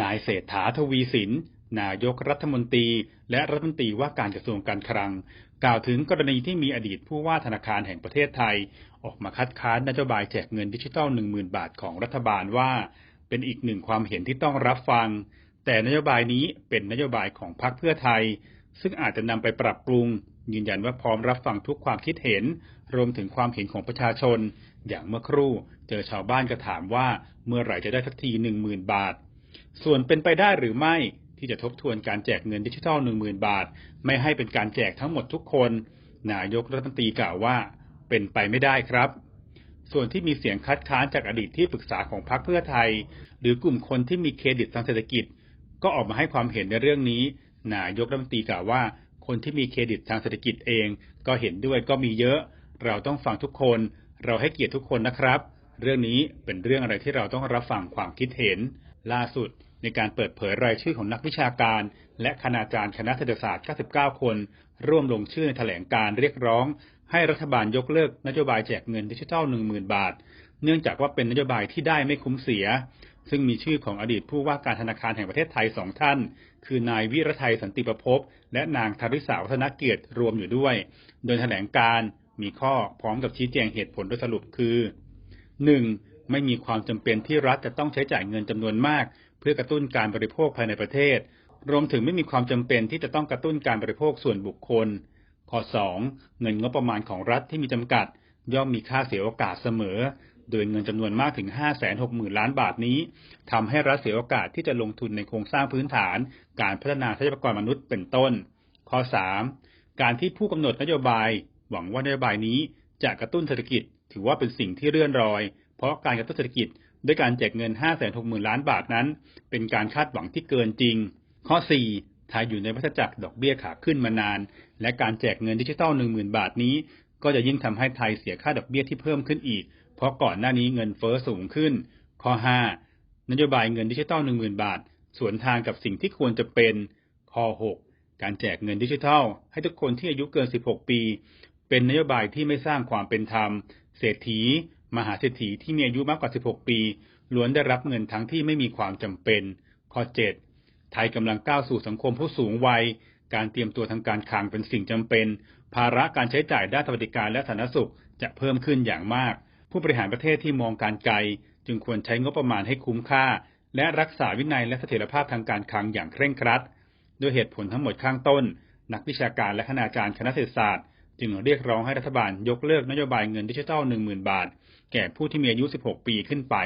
นายเศรษฐาทวีสิน นายกรัฐมนตรี และรัฐมนตรีว่าการกระทรวงการคลัง กล่าวถึงกรณีที่มีอดีตผู้ว่าธนาคารแห่งประเทศไทย ออกมาคัดค้านนโยบายแจกเงินดิจิทัล10,000 บาทของรัฐบาลว่า เป็นอีกหนึ่งความเห็นที่ต้องรับฟัง แต่นโยบายนี้เป็นนโยบายของพรรคเพื่อไทย ซึ่งอาจจะนำไปปรับปรุง ยืนยันว่าพร้อมรับฟังทุกความคิดเห็น รวมถึงความเห็นของประชาชน อย่างเมื่อครู่ เจอชาวบ้านก็ถามว่าเมื่อไหร่จะได้สักที10,000บาท ส่วนเป็นไปได้หรือไม่ที่จะทบทวนการแจกเงินดิจิทัล 10,000 บาท ไม่ให้เป็นการแจกทั้งหมดทุกคน นายกรัฐมนตรีกล่าวว่า เป็นไปไม่ได้ครับ ส่วนที่มีเสียงคัดค้านจากอดีตที่ปรึกษาของพรรคเพื่อไทย หรือกลุ่มคนที่มีเครดิตทางเศรษฐกิจ ก็ออกมาให้ความเห็นในเรื่องนี้ นายกรัฐมนตรีกล่าวว่า คนที่มีเครดิตทางเศรษฐกิจเอง ก็เห็นด้วยก็มีเยอะ เราต้องฟังทุกคน เราให้เกียรติทุกคนนะครับ เรื่องนี้เป็นเรื่องอะไรที่เราต้องรับฟังความคิดเห็น ล่าสุดในการเปิดเผยรายชื่อของนักวิชาการ และคณาจารย์คณะเศรษฐศาสตร์ 99 คน ร่วมลงชื่อในแถลงการเรียกร้อง ให้รัฐบาลยกเลิกนโยบายแจกเงินดิจิทัล 10,000 บาท เนื่องจากว่าเป็นนโยบายที่ได้ไม่คุ้มเสีย ซึ่งมีชื่อของอดีตผู้ว่าการธนาคารแห่งประเทศไทยสองท่าน คือนายวิรไทยสันติประพบและนางธริษาวัฒนเกียรติรวมอยู่ด้วย โดยแถลงการมีข้อพร้อมกับชี้แจงเหตุผลโดยสรุปคือ 1. ไม่มีความจำเป็นที่รัฐจะต้องใช้จ่ายเงินจำนวนมาก เพื่อกระตุ้นการบริโภคภายในประเทศ รวมถึงไม่มีความจำเป็นที่จะต้องกระตุ้นการบริโภคส่วนบุคคล ข้อ 2. เงินงบประมาณของรัฐที่มีจำกัด ย่อมมีค่าเสียโอกาสเสมอ โดยเงินจำนวนมากถึง 560,000 ล้านบาทนี้ทำให้รัฐเสียโอกาสที่จะลงทุนในโครงสร้างพื้นฐาน การพัฒนาทรัพยากรมนุษย์เป็นต้น ข้อ 3. การที่ผู้กำหนดนโยบาย หวังว่านโยบายนี้จะกระตุ้นเศรษฐกิจ ถือว่าเป็นสิ่งที่เลื่อนรอย เพราะการกระตุ้นเศรษฐกิจด้วยการแจกเงิน 560,000 ล้านบาทนั้น เป็นการคาดหวังที่เกินจริง ข้อ 4. ไทยอยู่ในวัฏจักรดอกเบี้ยขาขึ้นมานาน และการแจกเงินดิจิทัล 10,000 บาทนี้ ก็จะยิ่งทำให้ไทยเสียค่าดอกเบี้ยที่เพิ่มขึ้นอีก เพราะก่อนหน้านี้เงินเฟ้อสูงขึ้น ข้อ 5. นโยบายเงินดิจิทัล 10,000 บาท สวนทางกับสิ่งที่ควรจะเป็น ข้อ 6. การแจกเงินดิจิทัล ให้ทุกคนที่อายุเกิน 16 ปี เป็นนโยบายที่ไม่สร้างความเป็นธรรม เศรษฐีมหาเศรษฐีที่มีอายุมากกว่า 16 ปีล้วนได้รับเงินทั้งที่ไม่มีความจำเป็น ข้อ 7. ไทยกำลังก้าวสู่สังคมผู้สูงวัย การเตรียมตัวทางการคลังเป็นสิ่งจำเป็น ภาระการใช้จ่ายด้านสวัสดิการและสาธารณสุขจะเพิ่มขึ้นอย่างมาก ผู้บริหารประเทศที่มองการไกล จึงควรใช้งบประมาณให้คุ้มค่า และรักษาวินัยและเสถียรภาพทางการคลังอย่างเคร่งครัด ด้วยเหตุผลทั้งหมดข้างต้น นักวิชาการและคณาจารย์คณะเศรษฐศาสตร์ จึงเรียกร้องให้รัฐบาลยกเลิกนโยบายเงินดิจิทัล 10,000 บาท แก่ผู้ที่มีอายุ 16 ปีขึ้นไป